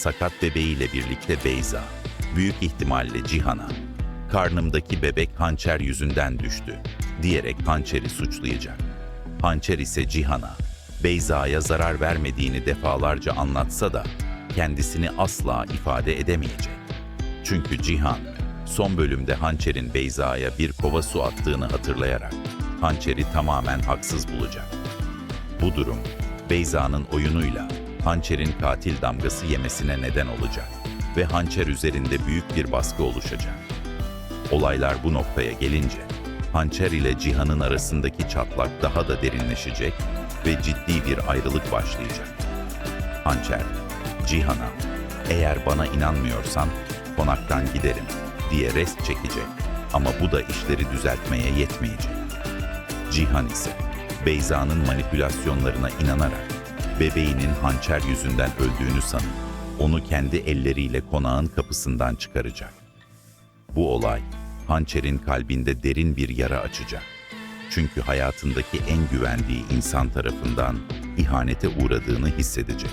sakat bebeğiyle birlikte Beyza, büyük ihtimalle Cihan'a, karnımdaki bebek hançer yüzünden düştü diyerek hançeri suçlayacak. Hançer ise Cihan'a, Beyza'ya zarar vermediğini defalarca anlatsa da kendisini asla ifade edemeyecek. Çünkü Cihan, son bölümde Hançer'in Beyza'ya bir kova su attığını hatırlayarak Hançer'i tamamen haksız bulacak. Bu durum, Beyza'nın oyunuyla Hançer'in katil damgası yemesine neden olacak ve Hançer üzerinde büyük bir baskı oluşacak. Olaylar bu noktaya gelince, Hançer ile Cihan'ın arasındaki çatlak daha da derinleşecek ve ciddi bir ayrılık başlayacak. Hançer, Cihan'a, eğer bana inanmıyorsan konaktan giderim diye rest çekecek ama bu da işleri düzeltmeye yetmeyecek. Cihan ise Beyza'nın manipülasyonlarına inanarak bebeğinin hançer yüzünden öldüğünü sanıp onu kendi elleriyle konağın kapısından çıkaracak. Bu olay hançerin kalbinde derin bir yara açacak. Çünkü hayatındaki en güvendiği insan tarafından ihanete uğradığını hissedecek.